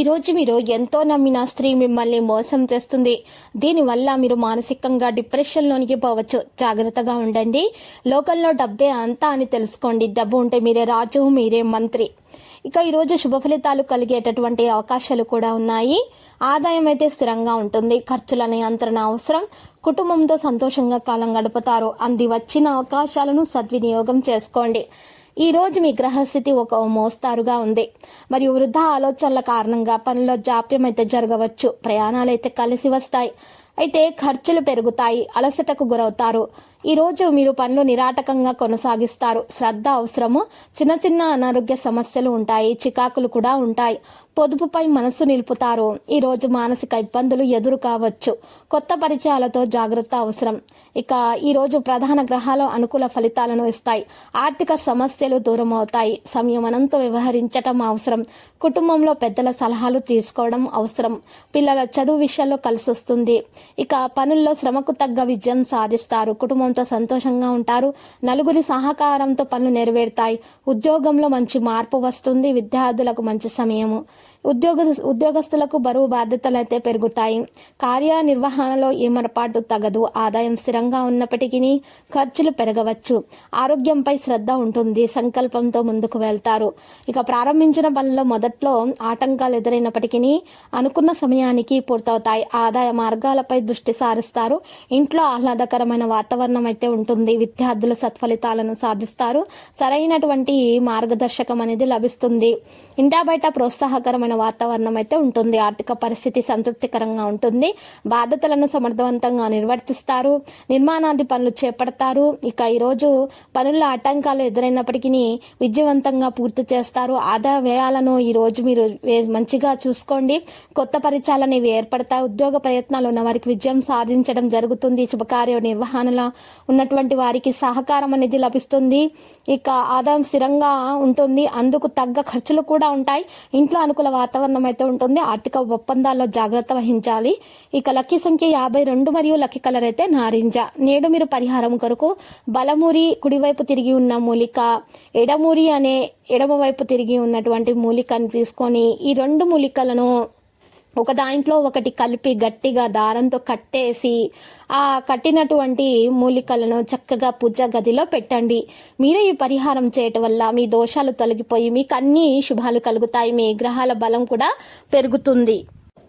ఈరోజు మీరు ఎంతో నమ్మిన స్త్రీ మిమ్మల్ని మోసం చేస్తుంది. దీనివల్ల మీరు మానసికంగా డిప్రెషన్ లోనికి పోవచ్చు. జాగ్రత్తగా ఉండండి. లోకల్లో డబ్బే అంతా అని తెలుసుకోండి. డబ్బు ఉంటే మీరే రాజు మీరే మంత్రి. ఇక ఈరోజు శుభ ఫలితాలు కలిగేటటువంటి అవకాశాలు కూడా ఉన్నాయి. ఆదాయం అయితే స్థిరంగా ఉంటుంది. ఖర్చుల నియంత్రణ అవసరం. కుటుంబంతో సంతోషంగా కాలం గడుపుతారు. అంది వచ్చిన అవకాశాలను సద్వినియోగం చేసుకోండి. ఈ రోజు మీ గ్రహస్థితి ఒక మోస్తారుగా ఉంది. మరియు వృద్ధ ఆలోచనల కారణంగా పనిలో జాప్యం అయితే జరగవచ్చు. ప్రయాణాలు అయితే కలిసి వస్తాయి. అయితే ఖర్చులు పెరుగుతాయి అలసటకు గురవుతారు. ఈరోజు మీరు పనులు నిరాటకంగా కొనసాగిస్తారు. శ్రద్ధ అవసరము చిన్న చిన్న అనారోగ్య సమస్యలు ఉంటాయి చికాకులు కూడా ఉంటాయి. పొదుపుపై మనసు నిలుపుతారు. ఈరోజు మానసిక ఇబ్బందులు ఎదురు కావచ్చు. కొత్త పరిచయాలతో జాగ్రత్త అవసరం. ఇక ఈరోజు ప్రధాన గ్రహాలు అనుకూల ఫలితాలను ఇస్తాయి. ఆర్థిక సమస్యలు దూరం అవుతాయి. సంయమనంతో వ్యవహరించటం అవసరం. కుటుంబంలో పెద్దల సలహాలు తీసుకోవడం అవసరం. పిల్లల చదువు విషయంలో కలిసి వస్తుంది ఇక పనుల్లో శ్రమకు తగ్గ విజయం సాధిస్తారు. కుటుంబంతో సంతోషంగా ఉంటారు. నలుగురి సహకారంతో పనులు నెరవేరుతాయి. ఉద్యోగంలో మంచి మార్పు వస్తుంది. విద్యార్థులకు మంచి సమయము. ఉద్యోగ ఉద్యోగస్తులకు బరువు బాధ్యతలు అయితే పెరుగుతాయి. కార్యనిర్వహణలో ఏమరపాటు తగదు. ఆదాయం స్థిరంగా ఉన్నప్పటికీ ఖర్చులు పెరగవచ్చు. ఆరోగ్యంపై శ్రద్ధ ఉంటుంది. సంకల్పంతో ముందుకు వెళ్తారు. ఇక ప్రారంభించిన పనుల్లో మొదట్లో ఆటంకాలు ఎదురైనప్పటికీ అనుకున్న సమయానికి పూర్తవుతాయి. ఆదాయ మార్గాలపై దృష్టి సారిస్తారు. ఇంట్లో ఆహ్లాదకరమైన వాతావరణం అయితే ఉంటుంది. విద్యార్థులు సత్ఫలితాలను సాధిస్తారు. సరైనటువంటి మార్గదర్శకం అనేది లభిస్తుంది. ఇంటా బయట ప్రోత్సాహకరమైన వాతావరణం అయితే ఉంటుంది. ఆర్థిక పరిస్థితి సంతృప్తికరంగా ఉంటుంది. బాధ్యతలను సమర్థవంతంగా నిర్వర్తిస్తారు. నిర్మాణాది పనులు చేపడతారు. ఇక ఈరోజు పనుల్లో ఆటంకాలు ఎదురైనప్పటికీ విజయవంతంగా పూర్తి చేస్తారు. ఆదాయ వ్యయాలను ఈ రోజు మీరు మంచిగా చూసుకోండి. కొత్త పరిచయాలు అనేవి ఏర్పడతాయి. ఉద్యోగ ప్రయత్నాలు ఉన్న వారికి విజయం సాధించడం జరుగుతుంది. శుభకార్య నిర్వహణలో ఉన్నటువంటి వారికి సహకారం అనేది లభిస్తుంది. ఇక ఆదాయం స్థిరంగా ఉంటుంది. అందుకు తగ్గ ఖర్చులు కూడా ఉంటాయి. ఇంట్లో అనుకూల వాతావరణం అయితే ఉంటుంది. ఆర్థిక ఒప్పందాల్లో జాగ్రత్త వహించాలి. ఇక లక్కీ సంఖ్య యాభై రెండు మరియు లక్కీ కలర్ అయితే నారింజ. నేడు మీరు పరిహారం కొరకు బలమూరి కుడివైపు తిరిగి ఉన్న మూలిక ఎడమూరి అనే ఎడమ వైపు తిరిగి ఉన్నటువంటి మూలికను తీసుకొని ఈ రెండు మూలికలను ఒక దాంట్లో ఒకటి కలిపి గట్టిగా దారంతో కట్టేసి ఆ కట్టినటువంటి మూలికలను చక్కగా పూజ గదిలో పెట్టండి. మీరే ఈ పరిహారం చేయటం వల్ల మీ దోషాలు తొలగిపోయి మీకు అన్ని శుభాలు కలుగుతాయి మీ గ్రహాల బలం కూడా పెరుగుతుంది.